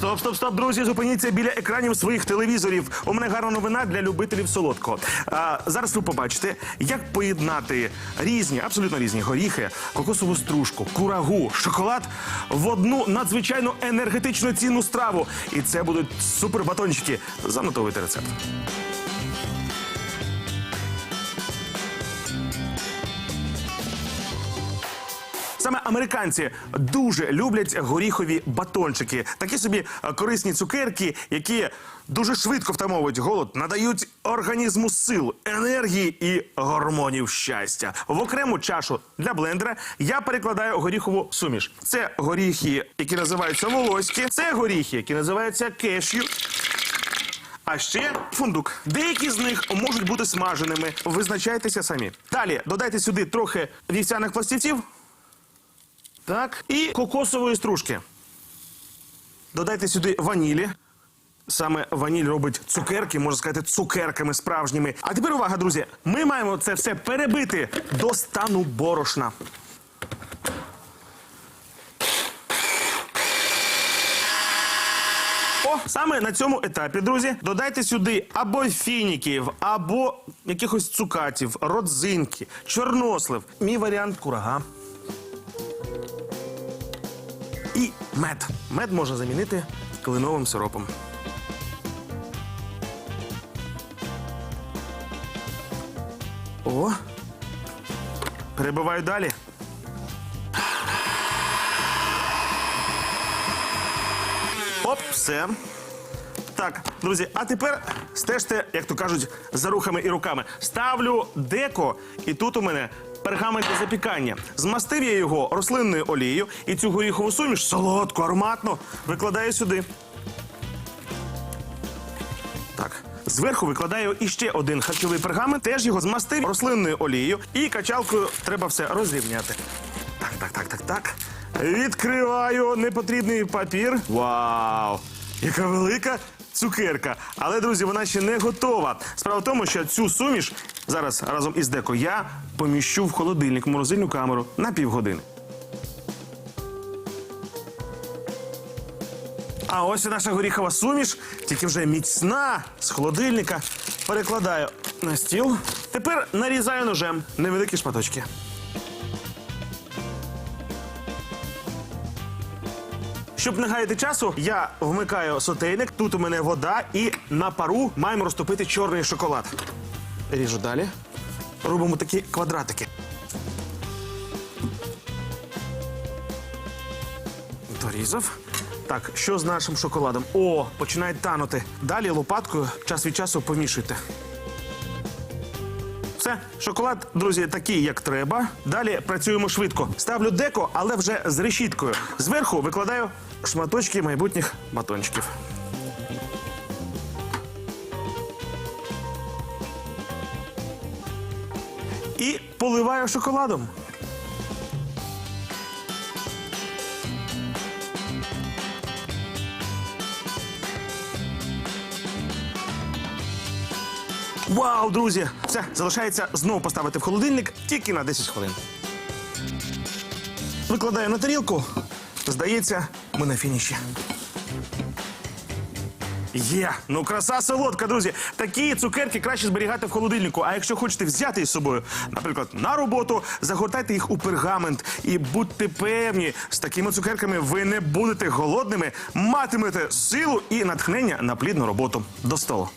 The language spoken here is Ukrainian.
Стоп, стоп, стоп, друзі, зупиніться біля екранів своїх телевізорів. У мене гарна новина для любителів солодкого. А, зараз ви побачите, як поєднати різні, абсолютно різні горіхи, кокосову стружку, курагу, шоколад в одну надзвичайно енергетичну цінну страву. І це будуть супербатончики. Занотовуйте рецепт. Саме американці дуже люблять горіхові батончики, такі собі е, корисні цукерки, які дуже швидко втамовують голод, надають організму сил, енергії і гормонів щастя. В окрему чашу для блендера я перекладаю горіхову суміш. Це горіхи, які називаються волоські, це горіхи, які називаються кешю. А ще фундук. Деякі з них можуть бути смаженими. Визначайтеся самі. Далі додайте сюди трохи вівсяних пластівців. Так. І кокосової стружки. Додайте сюди ванілі. Саме ваніль робить цукерки, можна сказати, цукерками справжніми. А тепер увага, друзі. Ми маємо це все перебити до стану борошна. О, саме на цьому етапі, друзі, додайте сюди або фініків, або якихось цукатів, родзинки, чорнослив. Мій варіант курага. І мед. Мед можна замінити кленовим сиропом. О. Перебиваю далі. Оп, все. Так, друзі, а тепер стежте, як то кажуть, за рухами і руками. Ставлю деко, і тут у мене пергамент для запікання. Змастив я його рослинною олією і цю горіхову суміш солодку, ароматно викладаю сюди. Так. Зверху викладаю іще один харчовий пергамент, теж його змастив рослинною олією і качалкою треба все розрівняти. Так, так, так, так, так. Відкриваю непотрібний папір. Вау! Яка велика цукерка. Але, друзі, вона ще не готова. Справа в тому, що цю суміш зараз разом із деко я поміщу в холодильник, в морозильну камеру на півгодини. А ось і наша горіхова суміш, тільки вже міцна з холодильника. Перекладаю на стіл. Тепер нарізаю ножем невеликі шматочки. Щоб не гаяти часу, я вмикаю сотейник. Тут у мене вода, і на пару маємо розтопити чорний шоколад. Ріжу далі. Робимо такі квадратики. Дорізав. Так, що з нашим шоколадом? О, починає танути. Далі лопаткою час від часу помішуйте. Все, шоколад, друзі, такий, як треба. Далі працюємо швидко. Ставлю деко, але вже з решіткою. Зверху викладаю шматочки майбутніх батончиків. І поливаю шоколадом. Вау, друзі! Все, залишається знову поставити в холодильник тільки на 10 хвилин. Викладаю на тарілку. Здається, ми на фініші. Є, ну краса солодка, друзі. Такі цукерки краще зберігати в холодильнику. А якщо хочете взяти із собою, наприклад, на роботу, загортайте їх у пергамент і будьте певні, з такими цукерками ви не будете голодними, матимете силу і натхнення на плідну роботу. До столу.